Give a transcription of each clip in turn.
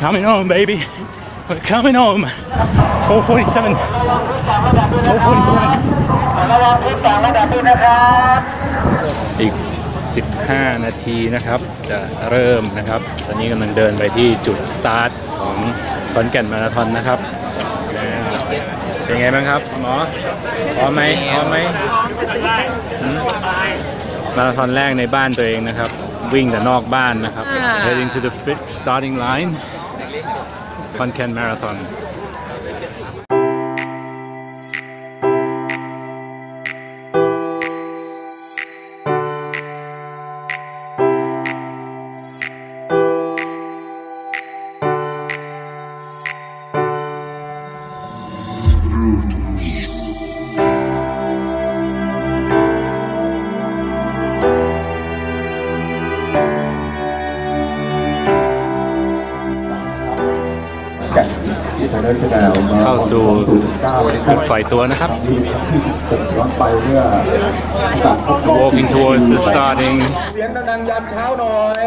coming home, baby. We're coming home. 447. 447. อีก 15 นาทีนะครับ จะเริ่มนะครับ ตอนนี้กำลังเดินไปที่จุดสตาร์ทของขอนแก่นมาราธอนนะครับ เป็นไงบ้างครับหมอพร้อมไหมพร้อมไหมหืมมาราธอนแรกในบ้านตัวเองนะครับ วิ่งแต่นอกบ้านนะครับ heading to the fit starting line ขอ เข้าสู่จุดปล่อยตัวนะครับไปเมื่อ walking towards the starting เสียงดังๆยามเช้าหน่อย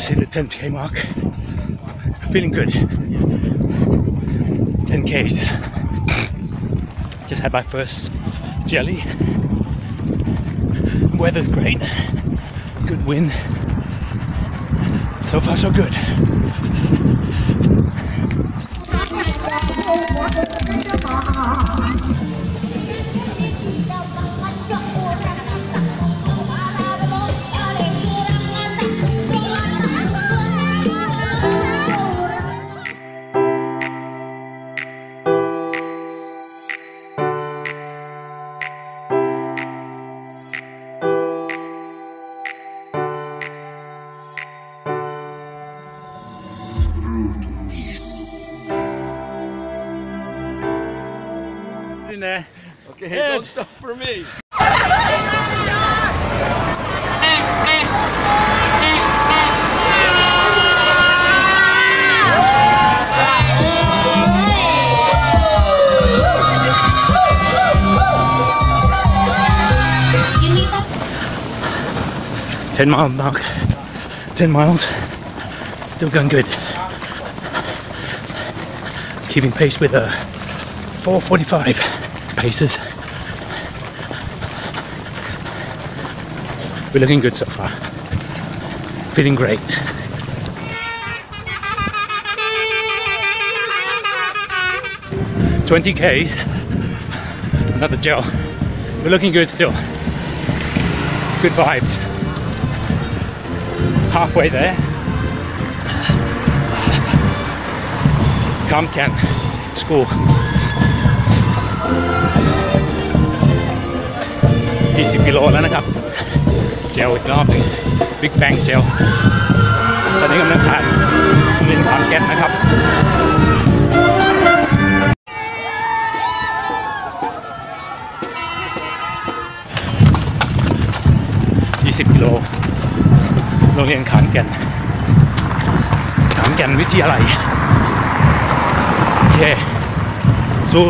to see the 10k mark. Feeling good. 10k's. Just had my first jelly. Weather's great. Good wind. So far, so good. In there. Okay, Ed. don't stop for me. Ten mile mark. Ten miles. Still going good. Keeping pace with uh, 445 paces. We're looking good so far. Feeling great. Twenty Ks. Another gel. We're looking good still. Good vibes. Halfway there. Come Kent School. 20 กิโลแล้วนะครับ เจลอีกรอบหนึ่งบิ๊กแบงเจลตอนนี้กำลังผ่านเรียนขอนแก่นนะครับ20กิโลโรงเรียนขอนแก่นขอนแก่นวิทยาลัยโอเคสู้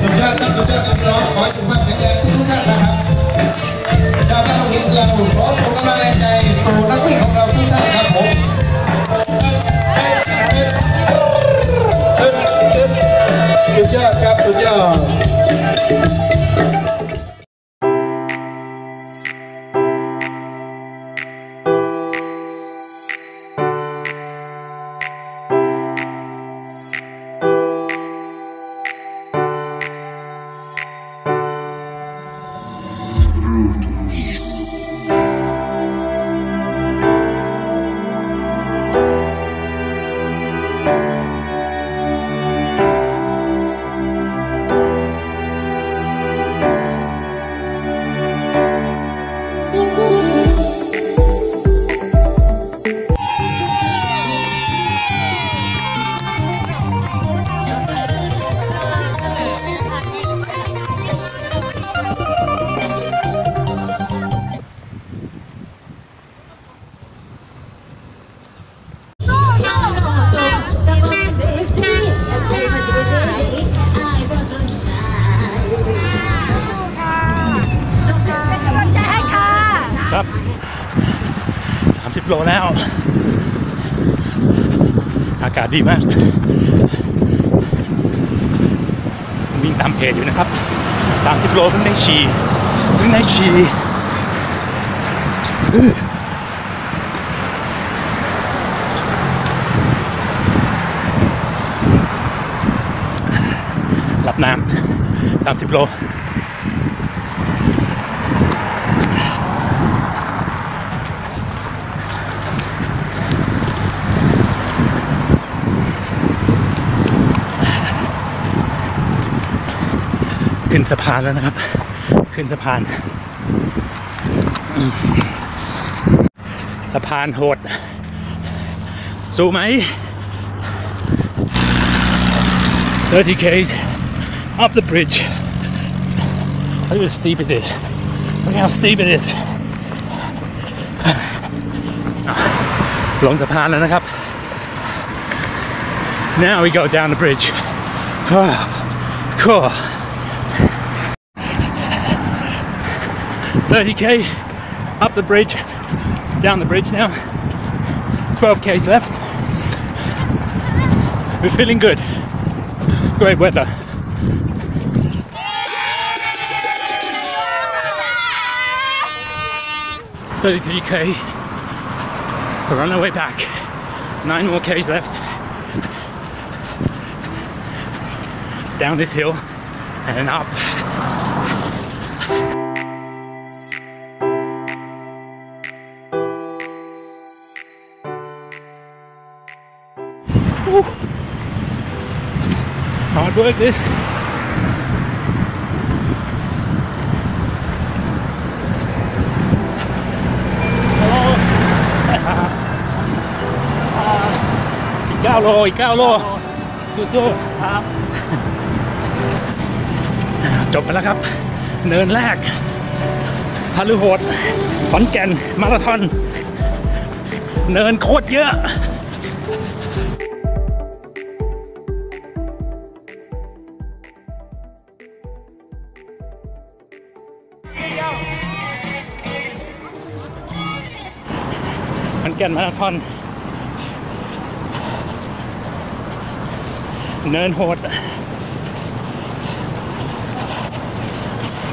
สุดยอดครับสุดยอดครับ พี่น้ ดีมาก วิ่งตามเพจอยู่นะครับ 30 โลเพิ่งได้ฉี่เพิ่งได้ฉี่รับน้ำ30 โล ขึ้นสะพานแล้วนะครับ ขึ้นสะพานอืมสะพานโหด สู้ไหม 30 k's up the bridge look how steep it is look how steep it is ลงสะพานแล้วนะครับ now we go down the bridge cool 30k up the bridge, down the bridge now. 12k's left. We're feeling good. Great weather. Thirty-three k. We're on our way back. Nine more k's left. Down this hill and up. Work this. Hello. อีกเก้าโลอีกเก้าโลสู้ๆครับ จบไปแล้วครับ เนินแรกพาลุโหดขอนแก่น มาราธอน เนินโคตรเยอะ นแก่นมาราธอน เนินโหด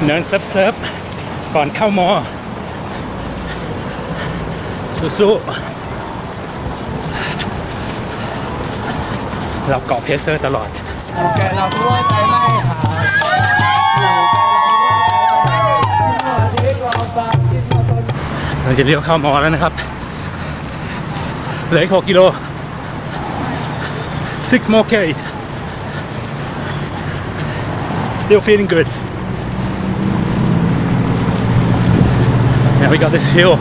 เนินเซิฟเซิฟก่อนเข้ามอ สู้ๆเราเกาะเพเซอร์ตลอดแกเราด้วยใจไม่หายชีวิตเราฝากกินมาตนเราจะเลี้ยวเข้ามอแล้วนะครับ เหลืออีก6กิโล six more k's still feeling good now we got this hill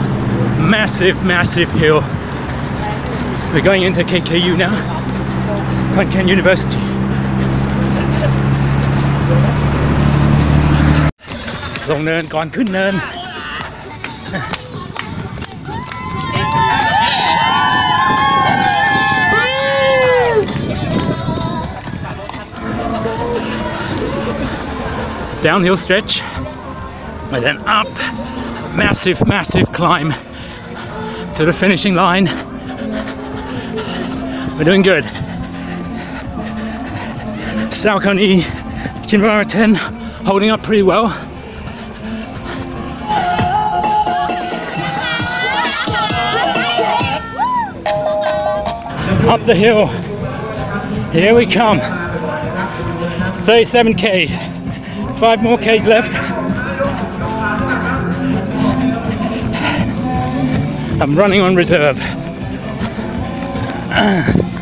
massive massive hill we're going into KKU now Konkan University ลงเนินก่อนขึ้นเนิน downhill stretch and then up. Massive massive climb to the finishing line. We're doing good. Saucony Kinvara 10 holding up pretty well. Up the hill. Here we come. 37 k's Five more Ks left. I'm running on reserve.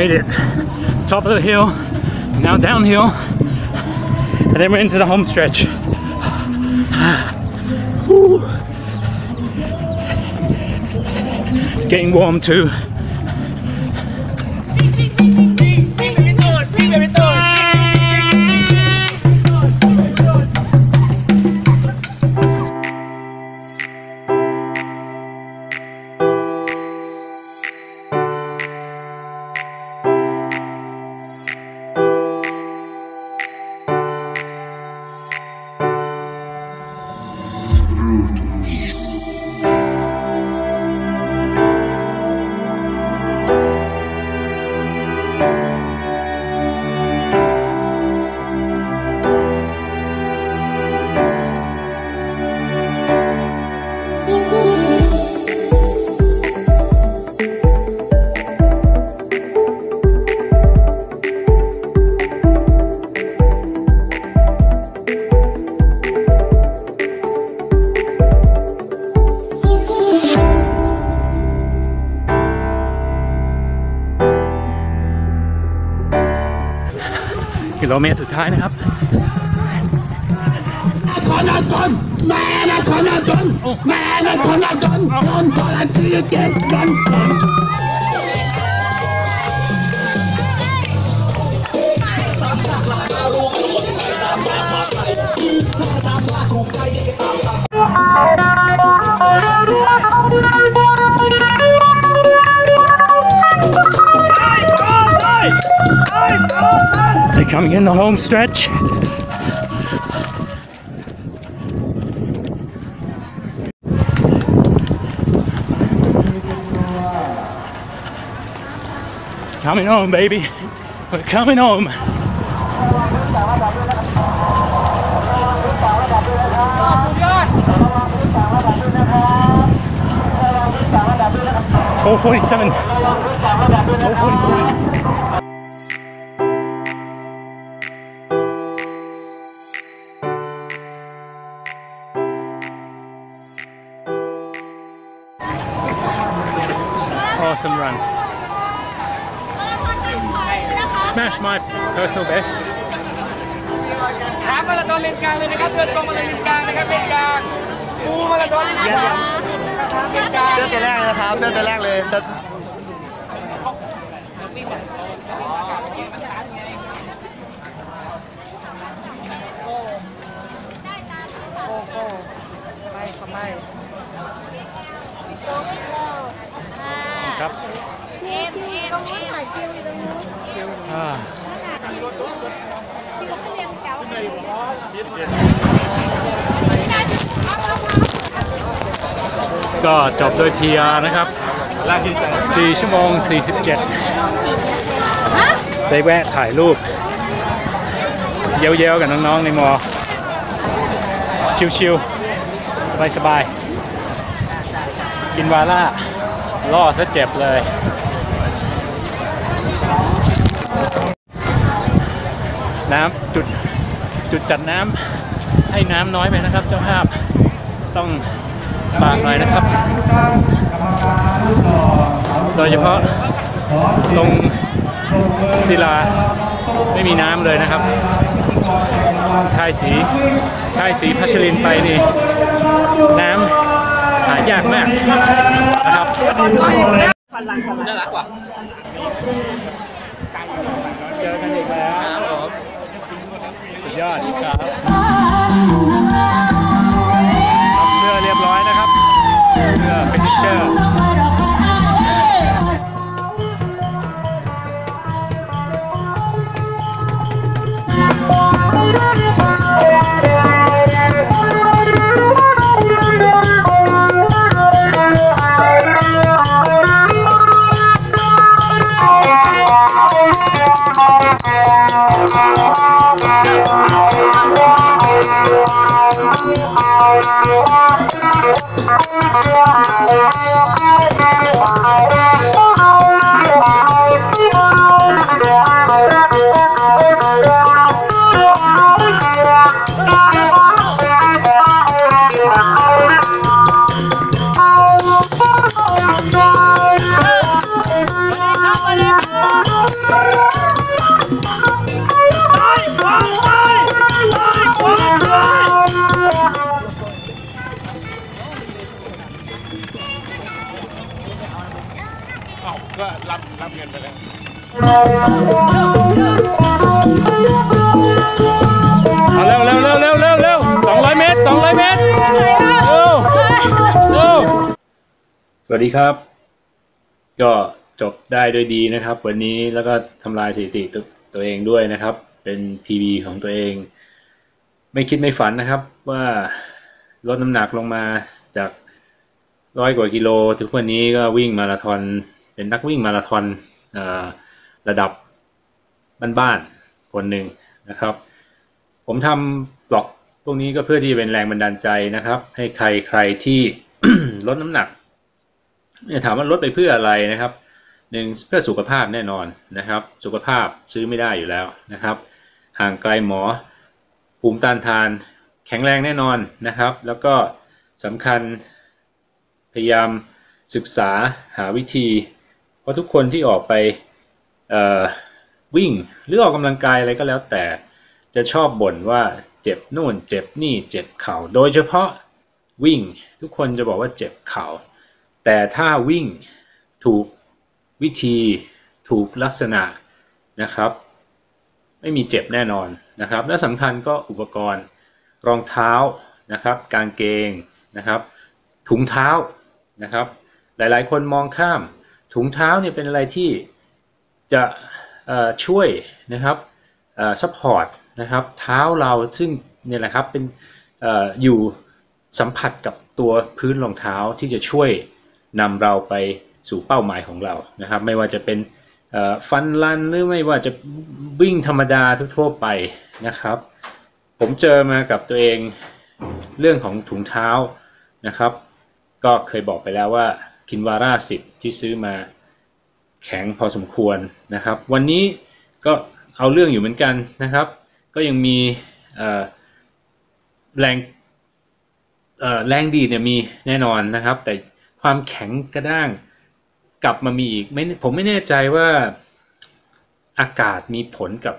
Made it. Top of the hill, now downhill, and then we're into the home stretch. Woo. getting warm too. เมตรสุดท้ายนะครับ They're coming in the home stretch. Coming home, baby. We're coming home. Four forty-seven. Four forty-seven. Personal best. ถามมาราธอนเลนกลางเลยนะครับเดินตรงมาเลยเลนกลางนะครับเลนกลางฟูมาราธอนนะครับเลนกลางเสื้อตัวแรกนะครับเสื้อตัวแรกเลยเสื้อครับเอ็มเอ็มเอ็มถ่ายคิวอยู่ตรงนู้นอ่าที่เขาเรียงแถวกันอยู่ ก็จบโดย PR นะครับ 4 ชั่วโมง 47 ได้แวะถ่ายรูป เย้ยวๆกับน้องๆในมอ ชิวๆ สบายๆ กินวาล่าล่อซะเจ็บเลย น้ำจุดจุดจัดน้ำให้น้ำน้อยไปนะครับ เจ้าภาพต้องฝากหน่อยนะครับ โดยเฉพาะตรงศิลาไม่มีน้ำเลยนะครับค่ายสีค่ายสีพัชรินทร์ไปนี่น้ำหายากมากนะครับน่ารักว่ะเจอกันอีกแล้วสุด ยอดครับรับเสื้อเรียบร้อยนะครับ เสื้อเฟนิชเชอร์ เอาเร็วเร็วเร็วเร็วเร็วเร็วสองร้อยเมตรสองร้อยเมตรเร็วเร็วสวัสดีครับ ก็จบได้ด้วยดีนะครับ วันนี้แล้วก็ทำลายสถิติตัวตัวเองด้วยนะครับ เป็น PB ของตัวเอง ไม่คิดไม่ฝันนะครับว่าลดน้ำหนักลงมาจากร้อยกว่ากิโล ถึงวันนี้ก็วิ่งมาราธอนเป็นนักวิ่งมาราธอนอ่อ ระดับบ้านๆคนหนึ่งนะครับ ผมทำบล็อกพวกนี้ก็เพื่อที่จะเป็นแรงบันดาลใจนะครับ ให้ใครใครที่ลดน้ำหนักเนี่ยถามว่าลดไปเพื่ออะไรนะครับหนึ่งเพื่อสุขภาพแน่นอนนะครับ สุขภาพซื้อไม่ได้อยู่แล้วนะครับ ห่างไกลหมอภูมิต้านทาน แข็งแรงแน่นอนนะครับ แล้วก็สำคัญพยายามศึกษาหาวิธี เพราะทุกคนที่ออกไป วิ่งหรือออกกำลังกายอะไรก็แล้วแต่จะชอบบ่นว่าเจ็บนู่น เจ็บนี่เจ็บเข่าโดยเฉพาะวิ่งทุกคนจะบอกว่าเจ็บเข่าแต่ถ้าวิ่งถูกวิธีถูกลักษณะนะครับ ไม่มีเจ็บแน่นอนนะครับ และสำคัญก็อุปกรณ์รองเท้านะครับ กางเกงนะครับ ถุงเท้านะครับ หลายๆ คนมองข้ามถุงเท้าเนี่ยเป็นอะไรที่ จะช่วยนะครับซัพพอร์ตนะครับเท้าเราซึ่งเนี่ยแหละครับเป็นออยู่สัมผัสกับตัวพื้นรองเท้าที่จะช่วยนำเราไปสู่เป้าหมายของเรานะครับ ไม่ว่าจะเป็นฟันลันหรือไม่ว่าจะวิ่งธรรมดาทั่วไปนะครับ ผมเจอมากับตัวเองเรื่องของถุงเท้านะครับ ก็เคยบอกไปแล้วว่าคินวาร่าสิบที่ซื้อมา แข็งพอสมควรนะครับ วันนี้ก็เอาเรื่องอยู่เหมือนกันนะครับ ก็ยังมีแรงแรงดีเนี่ยมีแน่นอนนะครับ แต่ความแข็งกระด้างกลับมามีอีกไม่ผมไม่แน่ใจว่าอากาศมีผลกับ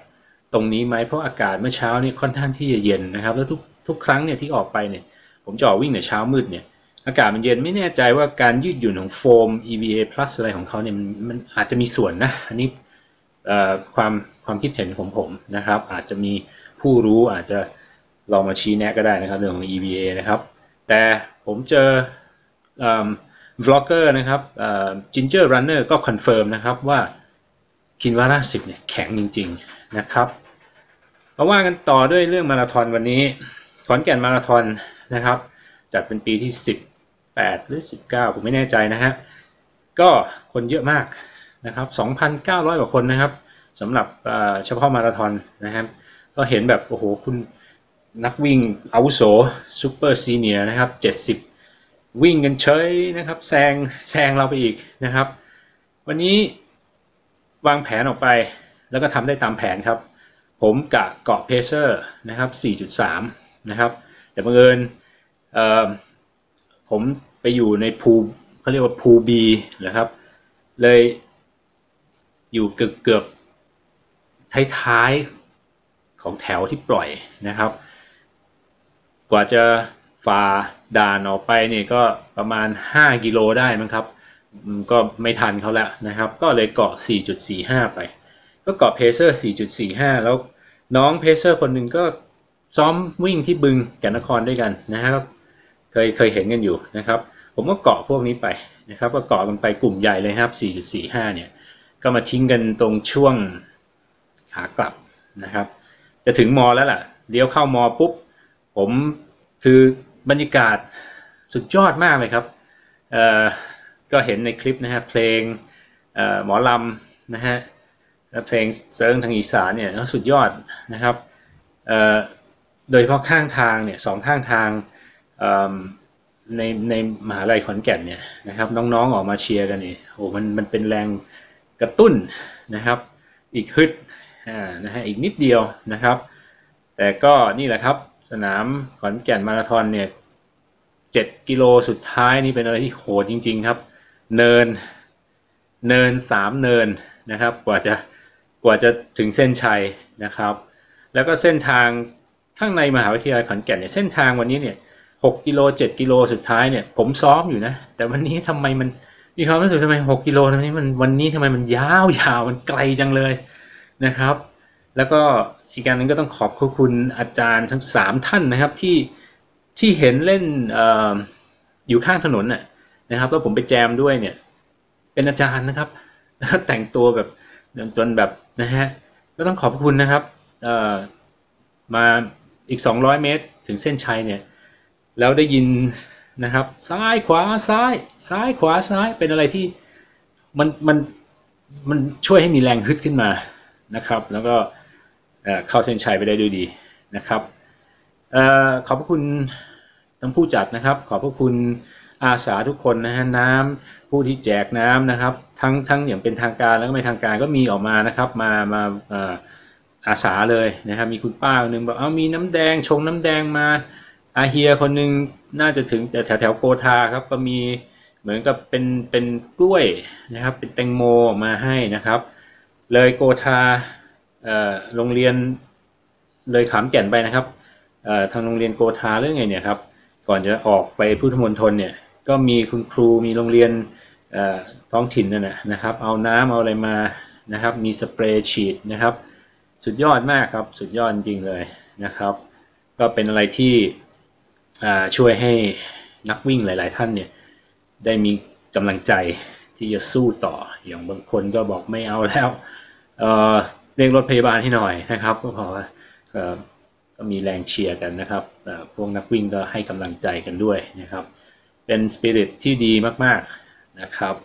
ตรงนี้ไหมเพราะอากาศเมื่อเช้านี่ค่อนข้างที่จะเย็นนะครับ แล้วทุกทุกครั้งเนี่ยที่ออกไปเนี่ย ผมจะออกวิ่งในเช้ามืดเนี่ย อากาศมันเย็นไม่แน่ใจว่าการยืดหยุ่นของโฟม EVA plus อะไรของเขาเนี่ยมันมันอาจจะมีส่วนนะ อันนี้ความความคิดเห็นของผมนะครับ อาจจะมีผู้รู้อาจจะลองมาชี้แนะก็ได้นะครับเรื่องของ EVA นะครับ แต่ผมเจอเอ่อ vlogger นะครับเอ่อ Ginger Runner ก็คอนเฟิร์มนะครับว่าคินวาร่าสิบเนี่ยแข็งจริง ๆนะครับมาว่ากันต่อด้วยเรื่องมาราธอนวันนี้ ขอนแก่นมาราธอนนะครับจัดเป็นปีที่ 18 หรือ 19 ผมไม่แน่ใจนะฮะ ก็คนเยอะมากนะครับ 2,900 กว่าคนนะครับสำหรับเฉพาะมาราธอนนะครับ ก็เห็นแบบ โอ้โห คุณนักวิ่งอาวุโสซูเปอร์ซีเนียนะครับ 70 วิ่งกันเฉยนะครับแซงแซงเราไปอีกนะครับ วันนี้วางแผนออกไปแล้วก็ทำได้ตามแผนครับ ผมกะเกาะเพเซอร์นะครับ 4.3 นะครับแต่บังเอิญเออ ผมไปอยู่ในภูเขาเรียกว่าภูบีนะครับ เลยอยู่เกือบเกือบท้ายๆของแถวที่ปล่อยนะครับ กว่าจะฝ่าด่านออกไปเนี่ยก็ประมาณ 5 กิโลได้มั้งครับ ก็ไม่ทันเขาแล้วนะครับ ก็เลยเกาะ 4.45 ไป ก็เกาะเพเซอร์ 4.45 แล้วน้องเพเซอร์คนหนึ่งก็ซ้อมวิ่งที่บึงแก่นนครด้วยกันนะครับ เคยเคยเห็นกันอยู่นะครับ ผมก็เกาะพวกนี้ไปนะครับ ก็เกาะกันไปกลุ่มใหญ่เลยครับ 4.45 เนี่ย ก็มาทิ้งกันตรงช่วงขากลับนะครับ จะถึงมอแล้วล่ะ เลี้ยวเข้ามอปุ๊บ ผมคือบรรยากาศสุดยอดมากเลยครับ ก็เห็นในคลิปนะฮะเพลงหมอลำนะฮะและเพลงเซิร์งทางอีสานเนี่ยก็สุดยอดนะครับโดยเฉพาะข้างทางเนี่ยสองข้างทาง ในในมหาลัยขอนแก่นเนี่ยนะครับ น้องๆออกมาเชียร์กันนี่โอ้มันมันเป็นแรงกระตุ้นนะครับ อีกฮึดอ่านะฮะอีกนิดเดียวนะครับ แต่ก็นี่แหละครับสนามขอนแก่นมาราธอนเนี่ยเจ็ดกิโลสุดท้ายนี่เป็นอะไรที่โหดจริง ๆครับ เนินเนินสามเนินนะครับ กว่าจะกว่าจะถึงเส้นชัยนะครับ แล้วก็เส้นทางข้างในมหาวิทยาลัยขอนแก่นเนี่ยเส้นทางวันนี้เนี่ย หกกิโลเจ็ดกิโลสุดท้ายเนี่ย ผมซ้อมอยู่นะ แต่วันนี้ทำไมมันมีความรู้สึกทำไมหกกิโลทำไมมันวันนี้ทำไมมันยาวยาวมันไกลจังเลยนะครับ แล้วก็อีกการหนึงก็ต้องขอบคุณอาจารย์ทั้งสามท่านนะครับที่ที่เห็นเล่นอออยู่ข้างถนนน่ะนะครับแล้วผมไปแจมด้วยเนี่ย เป็นอาจารย์นะครับแล้วแต่งตัวแบบจนแบบนะฮะก็ต้องขอบคุณนะครับเอ่อมาอีก 200 เมตร ถึงเส้นชัยเนี่ย แล้วได้ยินนะครับ ซ้ายขวาซ้าย ซ้ายขวาซ้ายเป็นอะไรที่มันมันมันช่วยให้มีแรงฮึดขึ้นมานะครับ แล้วก็เข้าเส้นชัยไปได้ด้วยดีนะครับออขอบพระคุณทั้งผู้จัดนะครับ ขอบพระคุณอาสาทุกคนนะฮะน้ำผู้ที่แจกน้ำนะครับ ทั้งทั้งอย่างเป็นทางการแล้วก็ไม่ทางการก็มีออกมานะครับ มามาเอ่ออาสาเลยนะครับ มีคุณป้าคนหนึ่งบอกเอามีน้ำแดงชงน้ำแดงมา อาเฮียคนหนึ่งน่าจะถึงแต่แถวแถวโกธาครับก็มีเหมือนกับเป็นเป็นกล้วยนะครับ เป็นแตงโมออกมาให้นะครับ เลยโกธาโรงเรียนเลยขามแก่นไปนะครับทางโรงเรียนโกธาเรื่องไงเนี่ยครับ ก่อนจะออกไปพุทธมณฑลเนี่ยก็มีคุณครูมีโรงเรียนท้องถิ่นนั่นนะนะครับ เอาน้ำเอาอะไรมานะครับ มีสเปรย์ฉีดนะครับ สุดยอดมากครับ สุดยอดจริงเลยนะครับ ก็เป็นอะไรที่ ช่วยให้นักวิ่งหลาย ๆ ท่านเนี่ยได้มีกำลังใจที่จะสู้ต่ออย่างบางคนก็บอกไม่เอาแล้วเอ่อเรียกรถพยาบาลให้หน่อยนะครับก็พอก็มีแรงเชียร์กันนะครับพวกนักวิ่งก็ให้กำลังใจกันด้วยนะครับ เป็นสปิริตที่ดีมาก ๆ นะครับ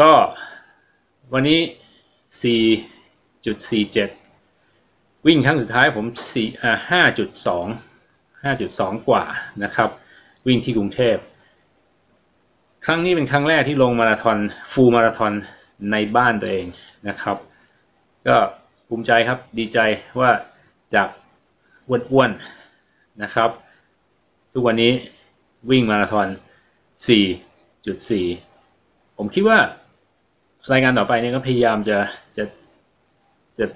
ก็วันนี้ 4.47 วิ่งครั้งสุดท้ายผมสี่อ่าห้าจุดสองห้าจุดสองกว่านะครับ วิ่งที่กรุงเทพ ครั้งนี้เป็นครั้งแรกที่ลงมาราธอนฟูลมาราธอนในบ้านตัวเองนะครับ ก็ภูมิใจครับดีใจว่าจากอ้วนๆนะครับ ทุกวันนี้วิ่งมาราธอน 4.4 ผมคิดว่ารายงานต่อไปเนี่ยก็พยายามจะจะจะ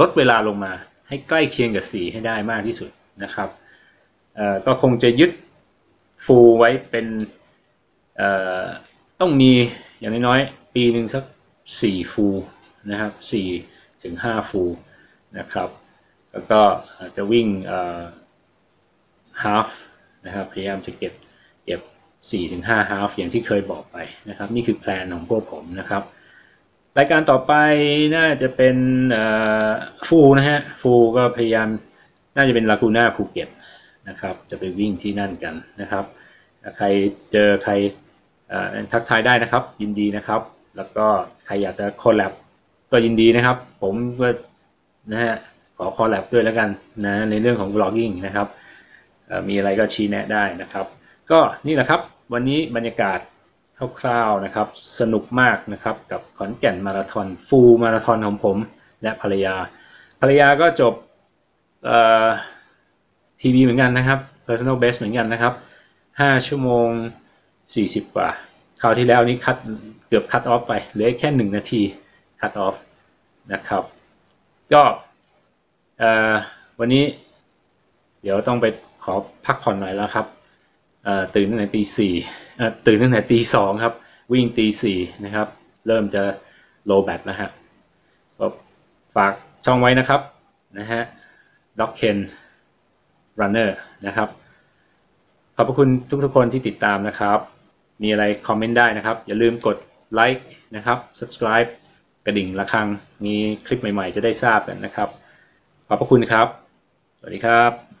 ลดเวลาลงมาให้ใกล้เคียงกับสีให้ได้มากที่สุด นะครับก็คงจะยึดฟูไว้เป็นต้องมีอย่างน้อยๆปีหนึ่งสัก 4 ฟูนะครับ4ถึง5ฟูนะครับ แล้วก็จะวิ่ง half นะครับพยายามจะเก็บเก็บ4ถึง5 half อย่างที่เคยบอกไปนะครับ นี่คือแพลนของพวกผมนะครับ รายการต่อไปน่าจะเป็นฟูนะฮะฟูก็พยายาม น่าจะเป็นลากูน่าภูเก็ตนะครับ จะไปวิ่งที่นั่นกันนะครับ ใครเจอใครทักทายได้นะครับ ยินดีนะครับ แล้วก็ใครอยากจะคอลแลบก็ยินดีนะครับ ผมก็นะฮะขอคอลแลบด้วยแล้วกันนะในเรื่องของ vlogging นะครับมีอะไรก็ชี้แนะได้นะครับ ก็นี่แหละครับวันนี้บรรยากาศคร่าวๆนะครับ สนุกมากนะครับกับขอนแก่นมาราธอนฟูลมาราธอนของผม และภรรยา ภรรยาก็จบ เอ่อทีวีเหมือนกันนะครับ personal best เหมือนกันนะครับ 5 ชั่วโมง 40 กว่าคราวที่แล้วนี้คัดเกือบคัดออฟไปเหลือแค่ 1 นาทีคัดออฟนะครับ ก็เอ่อวันนี้เดี๋ยวต้องไปขอพักผ่อนหน่อยแล้วครับเอ่อตื่นตั้งแต่ตีสี่เอ่อตื่นตั้งแต่ตีสองครับ วิ่งตีสี่นะครับ เริ่มจะโลแบตแล้วฮะก็ฝากช่องไว้นะครับนะฮะ ด็อกเคนรันเนอร์นะครับ ขอบพระคุณทุกๆคนที่ติดตามนะครับ มีอะไรคอมเมนต์ได้นะครับ อย่าลืมกดไลค์นะครับ subscribe กระดิ่งระฆัง มีคลิปใหม่ๆ จะได้ทราบกันนะครับ ขอบพระคุณครับ สวัสดีครับ